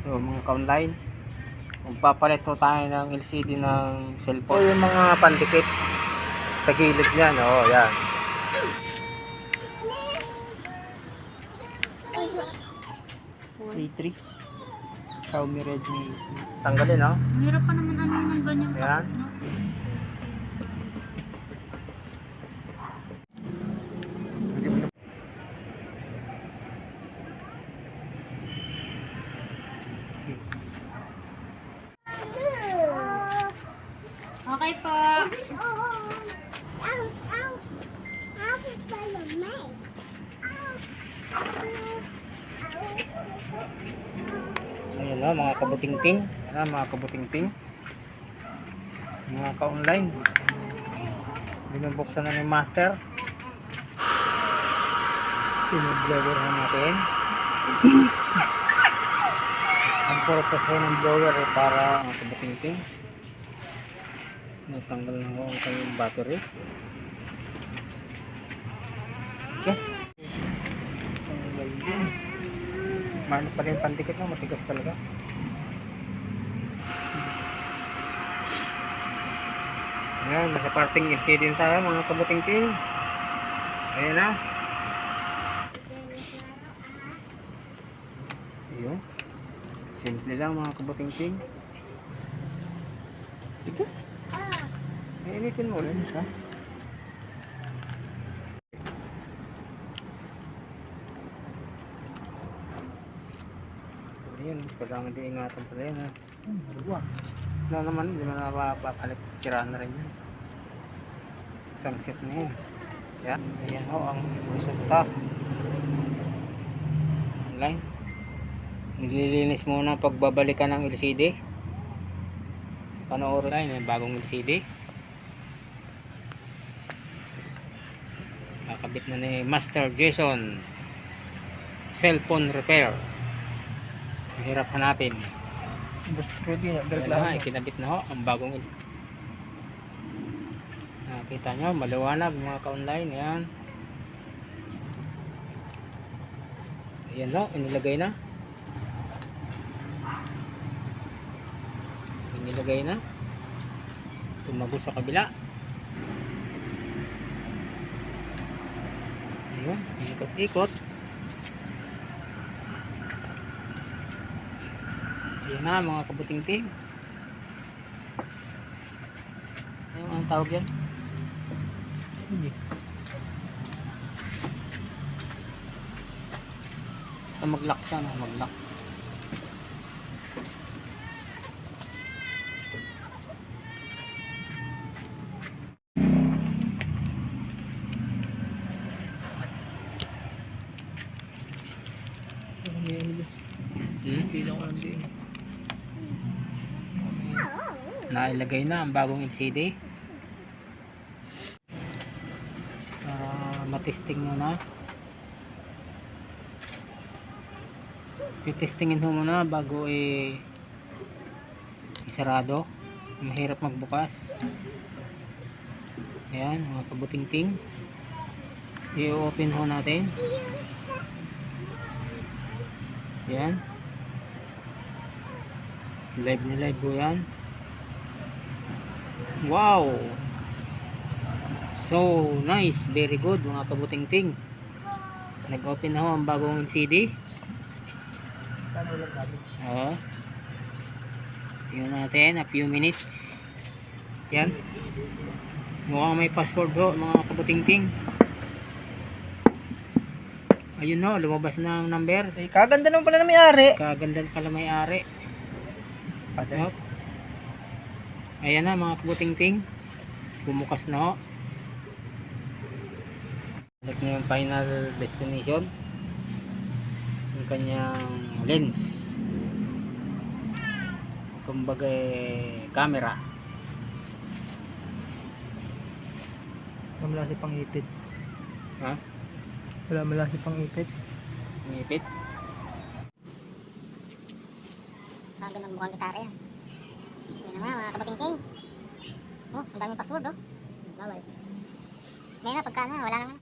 So, mga ka-online. Magpapalit po tayo ng LCD ng cellphone. O yung mga pandikit sa gilid niyan. O, yan. A3. Xiaomi Redmi. Tanggalin, no? Hirap pa naman ano ng ganyan Ayan. takot, no? Hindi mo na- Okay po. Ayan na, mga kabuting-ting. Ayan, mga kabuting-ting. Mga ka-online. Binubuksan na ni Master. Pinag-blower na natin. Ang purpose ng blower ay para mga kabuting-ting. Natanggal na ko ang kanyang battery. Yes. Mano pa rin pandikit mo, matigas talaga. Ayan, nasa parting AC din tayo mga kabuting ting. Ayan na. Ayun. Simple lang mga kabuting ting. Tigas. Mainitin mo ulit siya. Ayun, kailangan din ingatan pala yan ha. Hmm. Wala naman, hindi na napapalit. Sira na rin yan. Isang set na yan. Yan, ayan ho ang resulta. Online. Naglilinis muna pagbabalikan ng LCD. Panoorin tayo ng bagong LCD. Kakabit na ni Master Jason. Cellphone repair. Hirap hanapin. Na, ikinabit na ho ang bagong il- Nakita nyo, maliwanag mga ka-online. Yan. Ayan ho, inilagay na. Inilagay na. Tumago sa kabila. Ayun, ikot-ikot. Ayan na mga kabuting ting. Ano ang tawag yan? Sige. Basta mag-lock siya, no? mag-lock. Hmm? Din. Nailagay na ang bagong LCD. Para matesting muna. Titestingin mo muna bago i isarado. Mahirap magbukas. Ayan, mga kabuting-ting. I-open ho natin. Ayan. Live na live po yan. Wow! So, nice. Very good mga kabuting ting. Nag-open na ho ang bagong damage. Oo. Tingnan natin. A few minutes. Yan. Mukhang may password ho mga kabuting ting. Ayun ho. Lumabas na ang number. Eh, kaganda naman pala na may-ari. Kaganda pala may-ari. Hop. Ayan na mga kabuting ting. Bumukas na ho. Balik na yung final destination. Yung kanyang lens. Kumbaga eh, camera. Wala malasi pang ipit. Ha? Wala malasi pang ipit. Ngipit. Bago ng mukhang gitara yan. Yan na nga mga kabating-ting. Oh, ang daming password oh. Bawal. Ngayon na pagka na, wala naman.